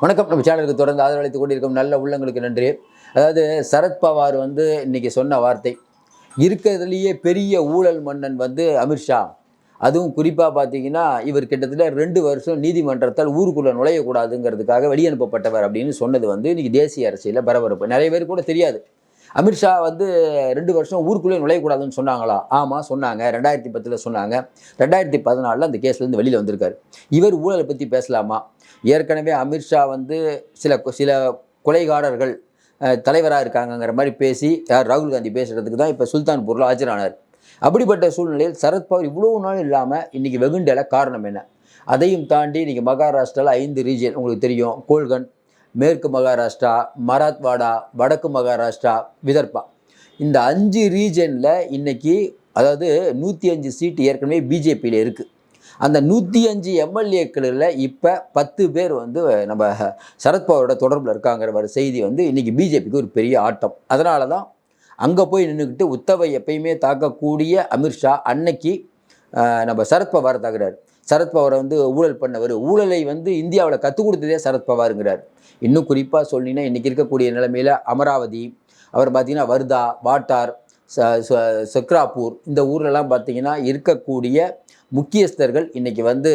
வணக்கம். நம்ம சேனலுக்கு தொடர்ந்து ஆதரவளித்துக் கொண்டிருக்கும் நல்ல உள்ளங்களுக்கு நன்றி. அதாவது சரத்பவார் வந்து இன்னைக்கு சொன்ன வார்த்தை இருக்கிறதுலேயே பெரிய ஊழல் மன்னன் வந்து அமித்ஷா அதுவும் குறிப்பாக பார்த்தீங்கன்னா இவர் கிட்டத்தட்ட ரெண்டு வருஷம் நீதிமன்றத்தால் ஊருக்குள்ளே நுழையக்கூடாதுங்கிறதுக்காக வெளியனுப்பப்பட்டவர் அப்படின்னு சொன்னது வந்து இன்றைக்கி தேசிய அரசியலில் பரபரப்பு. நிறைய பேர் கூட தெரியாது. அமித்ஷா வந்து ரெண்டு வருஷம் ஊருக்குள்ளே நுழையக்கூடாதுன்னு சொன்னாங்களா? ஆமாம் சொன்னாங்க. ரெண்டாயிரத்தி பத்தில் சொன்னாங்க. ரெண்டாயிரத்தி பதினாலில் அந்த கேஸ்லேருந்து வெளியில் வந்திருக்காரு. இவர் ஊழலை பற்றி பேசலாமா? ஏற்கனவே அமித்ஷா வந்து சில சில கொலைகாரர்கள் தலைவராக இருக்காங்கங்கிற மாதிரி பேசி யார் ராகுல் காந்தி பேசுகிறதுக்கு தான் இப்போ சுல்தான்பூரில் ஆஜரானார். அப்படிப்பட்ட சூழ்நிலையில் சரத்பவார் இவ்வளோ நாள் இல்லாமல் இன்றைக்கி வெகுண்டல காரணம் என்ன? அதையும் தாண்டி இன்றைக்கி மகாராஷ்டிராவில் ஐந்து ரீஜியன் உங்களுக்கு தெரியும் கோல்கன் மேற்கு மகாராஷ்டிரா மராத்வாடா வடக்கு மகாராஷ்டிரா விதர்பா இந்த அஞ்சு ரீஜனில் இன்னைக்கு அதாவது நூற்றி அஞ்சு சீட்டு ஏற்கனவே பிஜேபியில் இருக்குது அந்த நூற்றி அஞ்சு எம்எல்ஏக்களில் இப்போ பத்து பேர் வந்து நம்ம சரத்பவாரோட தொடர்பில் இருக்காங்கிற ஒரு செய்தி வந்து இன்றைக்கி பிஜேபிக்கு ஒரு பெரிய ஆட்டம். அதனால தான் அங்கே போய் நின்றுக்கிட்டு உத்தவை எப்பயுமே தாக்கக்கூடிய அமித்ஷா அன்னைக்கு நம்ம சரத்பவாரை தாக்குறாரு. சரத்பவாரை வந்து ஊழல் பண்ணவர். ஊழலை வந்து இந்தியாவில் கற்றுக் கொடுத்ததே சரத்பவாருங்கிறார் இன்னும் குறிப்பாக சொன்னீங்கன்னா இன்றைக்கி இருக்கக்கூடிய நிலைமையில் அமராவதி அவர் பார்த்திங்கன்னா வர்தா வாட்டார் ச ச- சக்ராப்பூர் இந்த ஊர்லலாம் பார்த்திங்கன்னா இருக்கக்கூடிய முக்கியஸ்தர்கள் இன்றைக்கி வந்து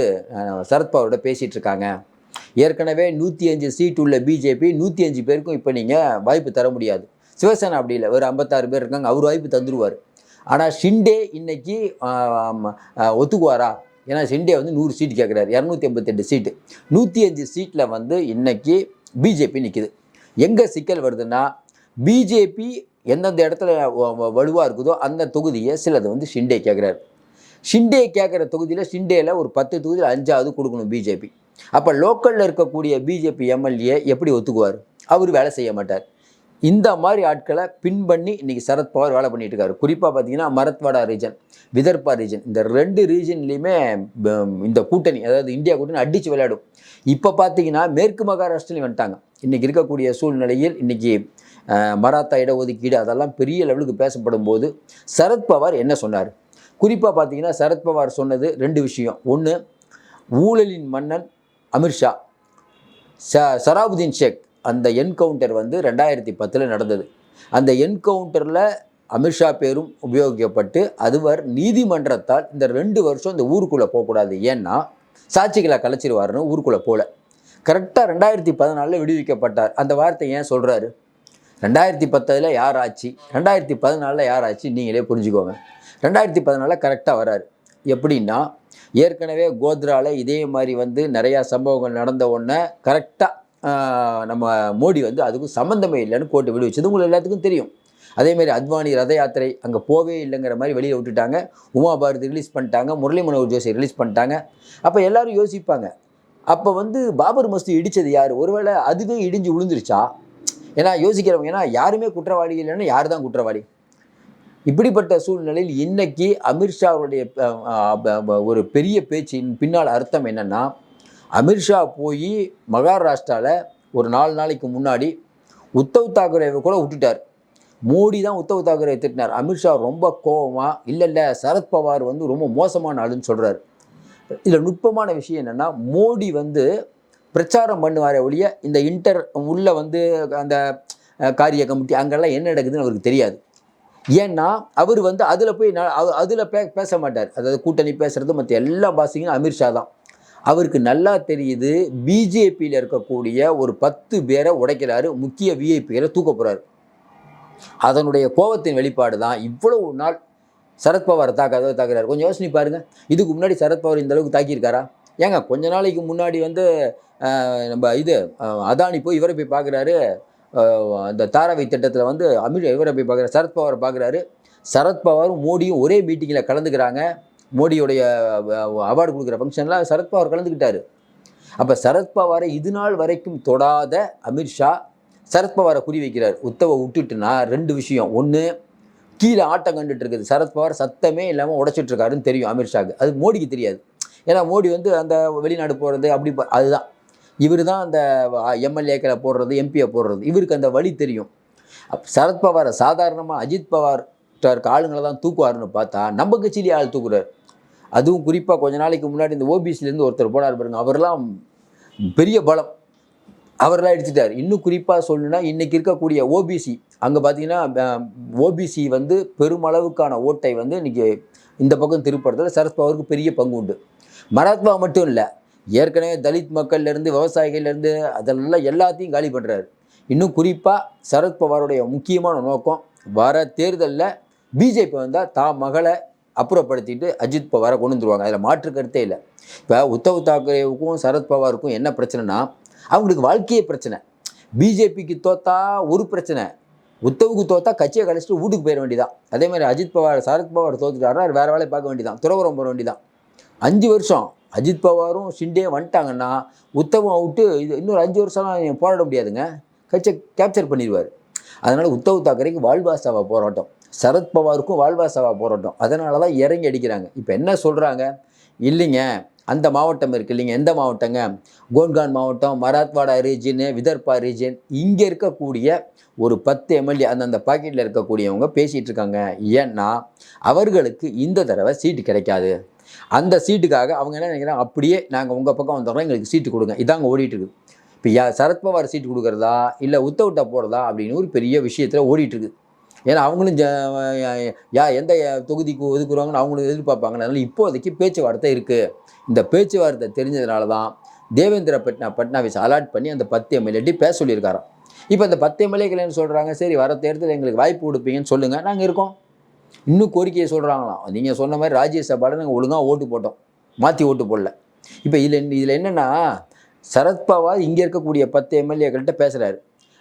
சரத்பவரோட பேசிகிட்ருக்காங்க பேசிகிட்டு இருக்காங்க. ஏற்கனவே நூற்றி அஞ்சு சீட் உள்ள பிஜேபி நூற்றி அஞ்சு பேருக்கும் இப்போ நீங்கள் வாய்ப்பு தர முடியாது. சிவசேனா அப்படி இல்லை ஒரு ஐம்பத்தாறு பேர் இருக்காங்க அவர் வாய்ப்பு தந்துடுவார் ஆனால் ஷிண்டே இன்னைக்கு ஒத்துக்குவாரா? ஏன்னா ஷிண்டே வந்து நூறு சீட் கேட்குறாரு இரநூத்தி ஐம்பத்தெட்டு சீட்டு. நூற்றி அஞ்சு சீட்டில் வந்து இன்றைக்கி பிஜேபி நிற்கிது எங்கே சிக்கல் வருதுன்னா பிஜேபி எந்தெந்த இடத்துல வலுவாக இருக்குதோ அந்த தொகுதியை சிலது வந்து ஷிண்டே கேட்குறாரு ஷிண்டே கேட்குற தொகுதியில் ஷிண்டேல ஒரு பத்து தொகுதியில் அஞ்சாவது கொடுக்கணும் பிஜேபி. அப்போ லோக்கலில் இருக்கக்கூடிய பிஜேபி எம்எல்ஏ எப்படி ஒத்துக்குவார்? அவர் வேலை செய்ய மாட்டார். இந்த மாதிரி ஆட்களை பின் பண்ணி இன்னைக்கு சரத்பவார் வேலை பண்ணிட்டு இருக்காரு. குறிப்பாக பார்த்தீங்கன்னா மரத்வாடா ரீஜன் விதர்பா ரீஜன் இந்த ரெண்டு ரீஜன்லேயுமே இந்த கூட்டணி அதாவது இந்தியா கூட்டணி அடித்து விளையாடும். இப்போ பார்த்தீங்கன்னா மேற்கு மகாராஷ்டிரலையும் வந்துட்டாங்க. இன்றைக்கி இருக்கக்கூடிய சூழ்நிலையில் இன்றைக்கி மராத்தா இடஒதுக்கீடு அதெல்லாம் பெரிய லெவலுக்கு பேசப்படும் போது சரத்பவார் என்ன சொன்னார்? குறிப்பாக பார்த்தீங்கன்னா சரத்பவார் சொன்னது ரெண்டு விஷயம். ஒன்று ஊழலின் மன்னன் அமித்ஷா ச சராபுதீன் ஷேக். அந்த என்கவுண்டர் வந்து ரெண்டாயிரத்தி பத்தில் நடந்தது. அந்த என்கவுண்டரில் அமித்ஷா பேரும் உபயோகிக்கப்பட்டு அதுவர் நீதிமன்றத்தால் இந்த ரெண்டு வருஷம் இந்த ஊருக்குள்ளே போகக்கூடாது. ஏன்னா சாட்சிகளை கலைச்சிருவாருன்னு ஊருக்குள்ளே போகல கரெக்டாக ரெண்டாயிரத்தி பதினாலில் விடுவிக்கப்பட்டார். அந்த வார்த்தை ஏன் சொல்கிறாரு ரெண்டாயிரத்தி பத்தில் யார் ஆச்சு ரெண்டாயிரத்தி பதினாலில் யார் ஆச்சு நீங்களே புரிஞ்சுக்கோங்க. ரெண்டாயிரத்தி பதினாலில் கரெக்டாக வராரு. எப்படின்னா ஏற்கனவே கோத்ராவில் இதே மாதிரி வந்து நிறையா சம்பவங்கள் நடந்த உடனே கரெக்டாக நம்ம மோடி வந்து அதுக்கும் சம்மந்தமே இல்லைன்னு கோர்ட்டு விடுவிச்சது உங்களுக்கு எல்லாத்துக்கும் தெரியும். அதேமாதிரி அத்வானி ரத யாத்திரை அங்கே போகவே இல்லைங்கிற மாதிரி வெளியில் விட்டுட்டாங்க. உமா பாரதி ரிலீஸ் பண்ணிட்டாங்க. முரளி மனோகர் ஜோஷி ரிலீஸ் பண்ணிட்டாங்க. அப்போ எல்லாரும் யோசிப்பாங்க. அப்போ வந்து பாபர் மஸ்தி இடித்தது யார்? ஒருவேளை அதுவே இடிஞ்சு விழுந்துருச்சா ஏன்னா யோசிக்கிறவங்க ஏன்னா யாருமே குற்றவாளி இல்லைன்னா யார் தான் குற்றவாளி? இப்படிப்பட்ட சூழ்நிலையில் இன்னைக்கு அமித்ஷாவுடைய ஒரு பெரிய பேச்சின் பின்னால் அர்த்தம் என்னன்னா அமித்ஷா போய் மகாராஷ்டிராவில் ஒரு நாலு நாளைக்கு முன்னாடி உத்தவ் தாக்கரேவை கூட விட்டுட்டார். மோடி தான் உத்தவ் தாக்கரே திட்டினார். அமித்ஷா ரொம்ப கோவமாக இல்லை இல்லை சரத்பவார் வந்து ரொம்ப மோசமான ஆளுன்னு சொல்கிறார் இதில் நுட்பமான விஷயம் என்னென்னா மோடி வந்து பிரச்சாரம் பண்ணுவாரே ஒழிய இந்த இன்டர் உள்ளே வந்து அந்த காரிய கமிட்டி அங்கெல்லாம் என்ன நடக்குதுன்னு அவருக்கு தெரியாது. ஏன்னா அவர் வந்து அதில் போய் அதில் பே பேச மாட்டார். அதாவது கூட்டணி பேசுறது மற்ற எல்லா பாசிங்களும் அமித்ஷா தான். அவருக்கு நல்லா தெரியுது பிஜேபியில் இருக்கக்கூடிய ஒரு பத்து பேரை உடைக்கிறாரு முக்கிய விஐபிகளை தூக்க போகிறாரு அதனுடைய கோபத்தின் வெளிப்பாடு தான் இவ்வளவு நாள் சரத்பவாரை தாக்காத தாக்குறாரு. கொஞ்சம் யோசனை பாருங்கள் இதுக்கு முன்னாடி சரத்பவார் இந்த அளவுக்கு தாக்கியிருக்காரா? ஏங்க கொஞ்ச நாளைக்கு முன்னாடி வந்து நம்ம இது அதானி போய் இவரை போய் பார்க்குறாரு அந்த தாராவை திட்டத்தில் வந்து அமித் இவரை போய் பார்க்குறாரு சரத்பவாரை பார்க்குறாரு சரத்பவாரும் மோடியும் ஒரே மீட்டிங்கில் கலந்துக்கிறாங்க. மோடியுடைய அவார்டு கொடுக்குற ஃபங்க்ஷனில் சரத்பவார் கலந்துக்கிட்டார். அப்போ சரத்பவாரை இது நாள் வரைக்கும் தொடாத அமித்ஷா சரத்பவாரை குறி வைக்கிறார். உத்தவை விட்டுட்டுனா ரெண்டு விஷயம். ஒன்று கீழே ஆட்டம் கண்டுட்டு இருக்குது. சரத்பவார் சத்தமே இல்லாமல் உடைச்சிட்டு இருக்காருன்னு தெரியும் அமித்ஷாக்கு அது மோடிக்கு தெரியாது. ஏன்னா மோடி வந்து அந்த வெளிநாடு போகிறது அப்படி அதுதான். இவர் தான் அந்த எம்எல்ஏக்களை போடுறது எம்பியை போடுறது. இவருக்கு அந்த வழி தெரியும். அப் சரத்பவாரை சாதாரணமாக அஜித் பவார் இருக்க ஆளுங்களை தான் தூக்குவாருன்னு பார்த்தா நம்ம கட்சியிலேயே ஆள் தூக்குறாரு. அதுவும் குறிப்பாக கொஞ்ச நாளைக்கு முன்னாடி இந்த ஓபிசிலேருந்து ஒருத்தர் போனார் பாருங்க. அவர்லாம் பெரிய பலம். அவரெல்லாம் எடுத்துட்டார் இன்னும் குறிப்பாக சொல்லணும்னா இன்றைக்கி இருக்கக்கூடிய ஓபிசி அங்கே பார்த்தீங்கன்னா ஓபிசி வந்து பெருமளவுக்கான ஓட்டை வந்து இன்றைக்கி இந்த பக்கம் திருப்பறதுல சரத்பவருக்கு பெரிய பங்கு உண்டு. மராத்மா மட்டும் இல்லை ஏற்கனவே தலித் மக்கள்லேருந்து விவசாயிகள்லேருந்து அதெல்லாம் எல்லாத்தையும் காலி பண்ணுறாரு இன்னும் குறிப்பாக சரத்பவாருடைய முக்கியமான நோக்கம் வர தேர்தலில் பிஜேபி வந்தால் தான் மகளை அப்புறப்படுத்திட்டு அஜித் பவாரை கொண்டு வந்துருவாங்க. அதில் மாற்று கருத்தே இல்லை. இப்போ உத்தவ் தாக்கரேவுக்கும் சரத்பவாருக்கும் என்ன பிரச்சனைனா அவங்களுக்கு வாழ்க்கையே பிரச்சனை. பிஜேபிக்கு தோத்தா ஒரு பிரச்சனை. உத்தவுக்கு தோத்தா கட்சியை கழிச்சிட்டு வீட்டுக்கு போயிட வேண்டியதான் அதே மாதிரி அஜித் பவார் சரத் பவார் தோத்துட்டாருன்னா வேறு வேலையை பார்க்க வேண்டியதான் துறவரம் போட வேண்டியதான் அஞ்சு வருஷம் அஜித் பவாரும் ஷிண்டே வந்துட்டாங்கன்னா உத்தவம் அவுட்டு இது இன்னொரு அஞ்சு வருஷம்லாம் போராட முடியாதுங்க. கட்சியை கேப்சர் பண்ணிடுவார் அதனால் உத்தவ் தாக்கரேக்கு வாழ்வாசாவை போராட்டம். சரத்பவாருக்கும் வாழ்வா வாழ்வாசாவா போராட்டம். அதனால தான் இறங்கி அடிக்கிறாங்க. இப்போ என்ன சொல்கிறாங்க இல்லைங்க அந்த மாவட்டம் இருக்கு இல்லைங்க. எந்த மாவட்டங்க? கோன்கான் மாவட்டம் மராத்வாடா ரீஜியனு விதர்பா ரீஜியன் இங்கே இருக்கக்கூடிய ஒரு பத்து எம்எல்ஏ அந்தந்த பாக்கெட்டில் இருக்கக்கூடியவங்க பேசிகிட்டு இருக்காங்க. ஏன்னா அவர்களுக்கு இந்த தடவை சீட்டு கிடைக்காது. அந்த சீட்டுக்காக அவங்க என்ன நினைக்கிறாங்க? அப்படியே நாங்கள் உங்கள் பக்கம் வந்துடுறோம் எங்களுக்கு சீட்டு கொடுங்க. இதாங்க ஓடிட்டு இருக்கு. இப்போ யா சரத்பவார் சீட்டு கொடுக்குறதா? இல்லை உத்தவிட்ட போடுறதா அப்படின்னு ஒரு பெரிய விஷயத்தில் ஓடிட்டுருக்கு ஏன்னா அவங்களும் ஜ- யா எந்த தொகுதிக்கு ஒதுக்குறாங்கன்னு அவங்களும் எதிர்பார்ப்பாங்க. அதனால் இப்போதைக்கு பேச்சுவார்த்தை இருக்குது இந்த பேச்சுவார்த்தை தெரிஞ்சதுனால தான் தேவேந்திர பட்னா பட்னாவிஸ் அலாட் பண்ணி அந்த பத்து எம்எல்ஏட்டி பேச சொல்லியிருக்காராம். இப்போ இந்த பத்து எம்எல்ஏக்கள் என்ன சொல்கிறாங்க சரி வர தேர்தல் எங்களுக்கு வாய்ப்பு கொடுப்பீங்கன்னு சொல்லுங்கள் நாங்கள் இருக்கோம். இன்னும் கோரிக்கையை சொல்கிறாங்களாம் நீங்கள் சொன்ன மாதிரி ராஜ்யசபாவில் நாங்கள் ஒழுங்காக ஓட்டு போட்டோம். மாற்றி ஓட்டு போடல. இப்போ இதில் இதில் என்னென்னா சரத்பவார் இங்கே இருக்கக்கூடிய பத்து எம்எல்ஏக்கள்கிட்ட பேசுகிறாரு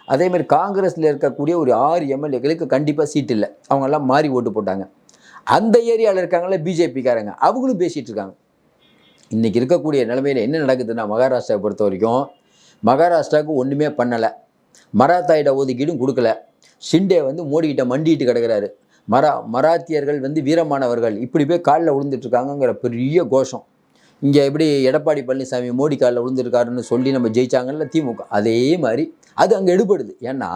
அதேமாதிரி காங்கிரஸில் இருக்கக்கூடிய ஒரு ஆறு எம்எல்ஏக்களுக்கு கண்டிப்பாக சீட் இல்லை. அவங்கெல்லாம் மாறி ஓட்டு போட்டாங்க. அந்த ஏரியாவில் இருக்காங்களே பிஜேபிக்காரங்க. அவங்களும் பேசிகிட்டு இருக்காங்க. இன்றைக்கி இருக்கக்கூடிய நிலைமையில் என்ன நடக்குதுன்னா மகாராஷ்டிராவை பொறுத்த வரைக்கும் மகாராஷ்டிராவுக்கு ஒன்றுமே பண்ணலை. மராத்தாயிட ஒதுக்கீடும் கொடுக்கல. ஷிண்டே வந்து மோடிக்கிட்ட மண்டிட்டு கிடக்கிறாரு. மரா மராத்தியர்கள் வந்து வீரமானவர்கள். இப்படி போய் காலில் விழுந்துட்டுருக்காங்கங்கிற பெரிய கோஷம். இங்கே எப்படி எடப்பாடி பழனிசாமி மோடி காலில் விழுந்துருக்காருன்னு சொல்லி நம்ம ஜெயிச்சாங்கல்ல திமுக. அதே மாதிரி அது அங்கே எடுபடுது. ஏன்னா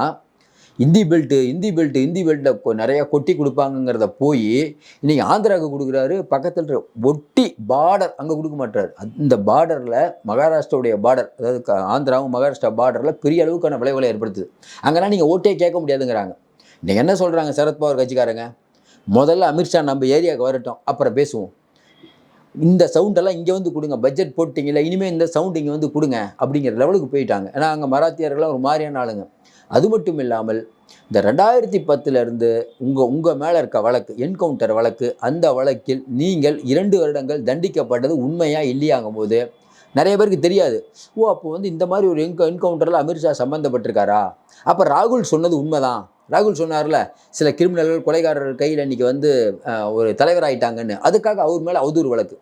இந்தி பெல்ட்டு இந்தி பெல்ட்டு இந்தி பெல்ட்டில் நிறையா கொட்டி கொடுப்பாங்கங்கிறத போய் இன்னைக்கு ஆந்திராவுக்கு கொடுக்குறாரு பக்கத்தில் ஒட்டி பார்டர் அங்கே கொடுக்க மாட்டார் அந்த பார்டரில் மகாராஷ்டிராவுடைய பார்டர் அதாவது ஆந்திராவும் மகாராஷ்டிரா பார்டரில் பெரிய அளவுக்கான விளைவுகளை ஏற்படுத்துது. அங்கெல்லாம் நீங்கள் ஓட்டே கேட்க முடியாதுங்கிறாங்க. நீங்கள் என்ன சொல்கிறாங்க சரத்பவார் கட்சிக்காரங்க? முதல்ல அமித்ஷா நம்ம ஏரியாவுக்கு வரட்டும் அப்புறம் பேசுவோம். இந்த சவுண்டெல்லாம் இங்கே வந்து கொடுங்க. பட்ஜெட் போட்டிங்கள இனிமேல் இந்த சவுண்ட் இங்கே வந்து கொடுங்க அப்படிங்கிற லெவலுக்கு போயிட்டாங்க. ஏன்னா அங்கே மராத்தியர்கள்லாம் ஒரு மாதிரியான ஆளுங்க. அது மட்டும் இல்லாமல் இந்த ரெண்டாயிரத்தி பத்துலேருந்து உங்கள் உங்கள் மேலே இருக்க வழக்கு என்கவுண்டர் வழக்கு அந்த வழக்கில் நீங்கள் இரண்டு வருடங்கள் தண்டிக்கப்பட்டது உண்மையாக இல்லையாங்கும் போது நிறைய பேருக்கு தெரியாது. ஓ அப்போ வந்து இந்த மாதிரி ஒரு என்க என்கவுண்டரில் அமித்ஷா சம்மந்தப்பட்டிருக்காரா அப்போ ராகுல் சொன்னது உண்மைதான். ராகுல் சொன்னார்ல சில கிரிமினல்கள் கொலைகாரர்கள் கையில் இன்றைக்கி வந்து ஒரு தலைவராகிட்டாங்கன்னு அதுக்காக அவர் மேலே அவதூறு வழக்கு.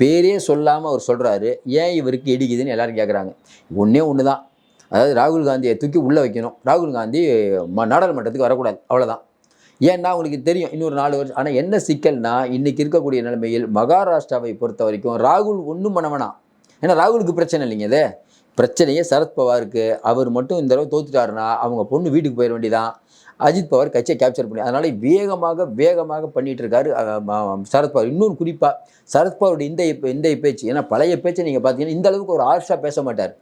பேரே சொல்லாமல் அவர் சொல்கிறாரு ஏன் இவருக்கு இடிக்குதுன்னு எல்லோரும் கேட்குறாங்க ஒன்றே ஒன்று தான் அதாவது ராகுல் காந்தியை தூக்கி உள்ளே வைக்கணும். ராகுல் காந்தி ம நாடாளுமன்றத்துக்கு வரக்கூடாது. அவ்வளோதான் ஏன்னா உங்களுக்கு தெரியும் இன்னொரு நாலு வருஷம் ஆனால் என்ன சிக்கல்னா இன்றைக்கி இருக்கக்கூடிய நிலைமையில் மகாராஷ்டிராவை பொறுத்த வரைக்கும் ராகுல் ஒன்றும் பண்ணவனா ஏன்னா ராகுலுக்கு பிரச்சனை இல்லைங்க இது. பிரச்சனையே சரத்பவாருக்கு அவர் மட்டும் இந்த தடவை தோத்துட்டாருன்னா அவங்க பொண்ணு வீட்டுக்கு போயிட வேண்டியதான் அஜித் பவார் கட்சியை கேப்சர் பண்ணி அதனால வேகமாக வேகமாக பண்ணிட்டு இருக்காரு சரத்பவார் இன்னொரு குறிப்பாக சரத்பவாருடைய இந்த இந்த பேச்சு ஏன்னா பழைய பேச்சை நீங்கள் பார்த்தீங்கன்னா இந்த அளவுக்கு ஒரு ஆர்ஷா பேச மாட்டார்.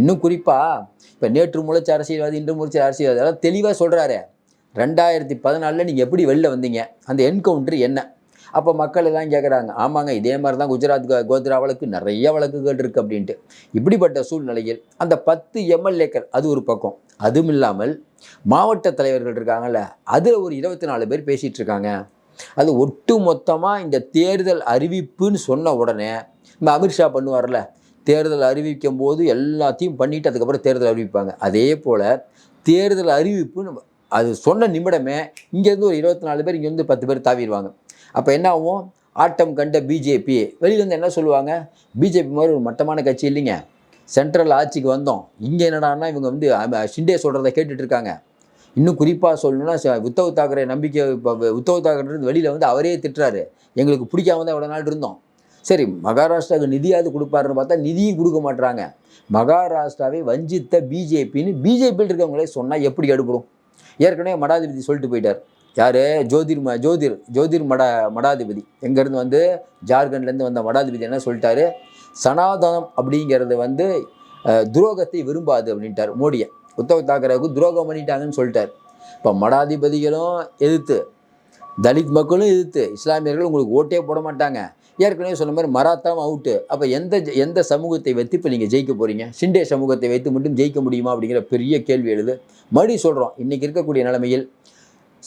இன்னும் குறிப்பாக இப்போ நேற்று முளைச்ச அரசியல்வாதி இன்று முளைச்ச அரசியல்வாதி அதெல்லாம் தெளிவாக சொல்கிறாரு ரெண்டாயிரத்தி பதினாலில் நீங்கள் எப்படி வெளில வந்தீங்க? அந்த என்கவுண்டர் என்ன? அப்போ மக்கள் எல்லாம் கேட்குறாங்க ஆமாங்க இதே மாதிரி தான் குஜராத் கோத்ரா வழக்கு நிறைய வழக்குகள் இருக்குது அப்படின்ட்டு. இப்படிப்பட்ட சூழ்நிலையில் அந்த பத்து எம்எல்ஏக்கள் அது ஒரு பக்கம். அதுவும் இல்லாமல் மாவட்ட தலைவர்கள் இருக்காங்கல்ல அதில் ஒரு இருபத்தி நாலு பேர் பேசிகிட்டு இருக்காங்க. அது ஒட்டு மொத்தமாக இந்த தேர்தல் அறிவிப்புன்னு சொன்ன உடனே இந்த அமித்ஷா பண்ணுவார்ல தேர்தல் அறிவிக்கும் போது எல்லாத்தையும் பண்ணிட்டு அதுக்கப்புறம் தேர்தல் அறிவிப்பாங்க. அதே போல் தேர்தல் அறிவிப்புன்னு அது சொன்ன நிமிடமே இங்கேருந்து ஒரு இருபத்தி நாலு பேர் இங்கேருந்து பத்து பேர் தாவிடுவாங்க. அப்போ என்ன ஆகும்? ஆட்டம் கண்ட பிஜேபி வெளியிலேருந்து என்ன சொல்லுவாங்க? பிஜேபி மாதிரி ஒரு மட்டமான கட்சி இல்லைங்க. சென்ட்ரல் ஆட்சிக்கு வந்தோம். இங்கே என்னடான்னா இவங்க வந்து ஷிண்டே சொல்கிறத கேட்டுட்டு இருக்காங்க இன்னும் குறிப்பாக சொல்லணும்னா ச- உத்தவ் தாக்கரே நம்பிக்கை இப்போ உத்தவ் தாக்கரே வெளியில் வந்து அவரே திட்டுறாரு. எங்களுக்கு பிடிக்காம தான் இவ்வளோ நாள் இருந்தோம். சரி மகாராஷ்டிராவுக்கு நிதியாவது கொடுப்பாருன்னு பார்த்தா நிதியும் கொடுக்க மாட்டுறாங்க மகாராஷ்டிராவை வஞ்சித்த பிஜேபின்னு பிஜேபியில் இருக்கவங்களே சொன்னால் எப்படி எடுப்படும் ஏற்கனவே மடாதிபதி சொல்லிட்டு போயிட்டார். யார்? ஜோதிர் ம ஜோதிர் ஜோதிர் மட மடாதிபதி. எங்கேருந்து வந்து ஜார்க்கண்ட்லேருந்து வந்த மடாதிபதி என்ன சொல்லிட்டாரு? சனாதனம் அப்படிங்கிறது வந்து துரோகத்தை விரும்பாது அப்படின்ட்டார் மோடியை. உத்தவ் தாக்கரேவுக்கு துரோகம் பண்ணிட்டாங்கன்னு சொல்லிட்டார். இப்போ மடாதிபதிகளும் எதிர்த்து தலித் மக்களும் எதிர்த்து இஸ்லாமியர்கள் உங்களுக்கு ஓட்டே போட மாட்டாங்க. ஏற்கனவே சொன்ன மாதிரி மராத்தாவும் அவுட்டு அப்போ எந்த எந்த சமூகத்தை வைத்து இப்போ நீங்கள் ஜெயிக்க போகிறீங்க சிண்டே சமூகத்தை வைத்து மட்டும் ஜெயிக்க முடியுமா அப்படிங்கிற பெரிய கேள்வி எழுது. மறுபடியும் சொல்கிறோம் இன்றைக்கி இருக்கக்கூடிய நிலைமையில்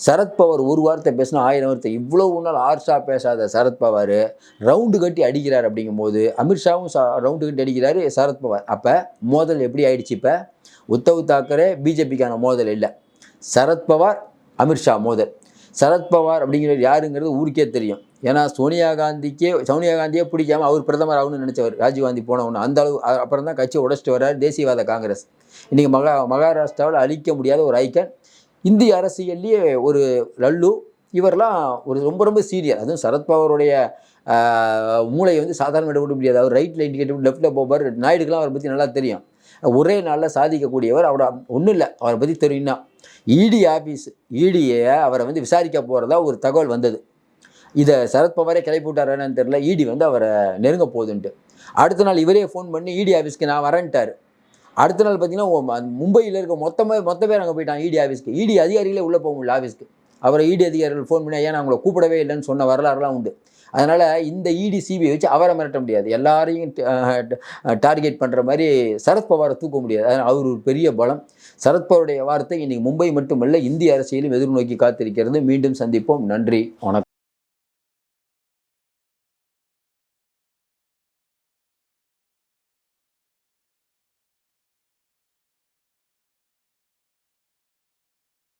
சரத்பவார் ஒரு வார்த்தை பேசினா ஆயிரம் வார்த்தை. இவ்வளோ நாள் ஆர்ஷா பேசாத சரத்பவார் ரவுண்டு கட்டி அடிக்கிறார் அப்படிங்கும்போது அமித்ஷாவும் ச ரவுண்டு கட்டி அடிக்கிறாரு சரத்பவார் அப்போ மோதல் எப்படி ஆயிடுச்சு இப்போ? உத்தவ் தாக்கரே பிஜேபிக்கான மோதல் இல்லை. சரத்பவார் அமித்ஷா மோதல். சரத்பவார் அப்படிங்கிறது யாருங்கிறது ஊருக்கே தெரியும். ஏன்னா சோனியா காந்திக்கே சோனியா காந்தியே பிடிக்காம அவர் பிரதமர் ஆகணும்னு நினச்சவர். ராஜீவ்காந்தி போனவொன்னு அந்த அளவு அப்புறம் தான் கட்சியை உடச்சிட்டு வர்றாரு தேசியவாத காங்கிரஸ். இன்றைக்கி மகா மகாராஷ்டிராவில் அழிக்க முடியாத ஒரு ஐக்கன். இந்திய அரசியல்லையே ஒரு லல்லு. இவரெல்லாம் ஒரு ரொம்ப ரொம்ப சீரியர் அதுவும் சரத்பவருடைய மூளையை வந்து சாதாரண விட முடியாது. அவர் ரைட்டில் இண்டிகேட்டிவ் லெஃப்ட்டில் போவார். நாயுடுக்கெல்லாம் அவரை பற்றி நல்லா தெரியும். ஒரே நாளில் சாதிக்கக்கூடியவர். அவரை ஒன்றும் இல்லை. அவரை பற்றி தெரியும்னா இடி ஆஃபீஸ் இடியை அவரை வந்து விசாரிக்க போகிறதா ஒரு தகவல் வந்தது. இதை சரத்பவாரே கிளப்பி விட்டாரான்னு தெரில இடி வந்து அவரை நெருங்க போகுதுன்ட்டு. அடுத்த நாள் இவரே ஃபோன் பண்ணி இடி ஆஃபீஸ்க்கு நான் வரேன்ட்டார். அடுத்த நாள் பார்த்தீங்கன்னா மும்பையில் இருக்க மொத்தமாக மொத்த பேர் அங்கே போயிட்டான் இடி ஆஃபீஸ்க்கு இடி அதிகாரிகளே உள்ளே போக முடியல ஆஃபீஸ்க்கு அவரை இடி அதிகாரிகள் ஃபோன் பண்ணி ஏன் அவங்கள கூப்பிடவே இல்லைன்னு சொன்ன வரலாறுலாம் உண்டு. அதனால் இந்த இடி சிபிஐ வச்சு அவரை மிரட்ட முடியாது. எல்லாரையும் டார்கெட் பண்ணுற மாதிரி சரத்பவாரை தூக்க முடியாது. அதனால் அவர் ஒரு பெரிய பலம். சரத்பவருடைய வார்த்தை இன்றைக்கி மும்பை மட்டுமல்ல இந்திய அரசியலும் எதிர்நோக்கி காத்திருக்கிறது. மீண்டும் சந்திப்போம். நன்றி. வணக்கம்.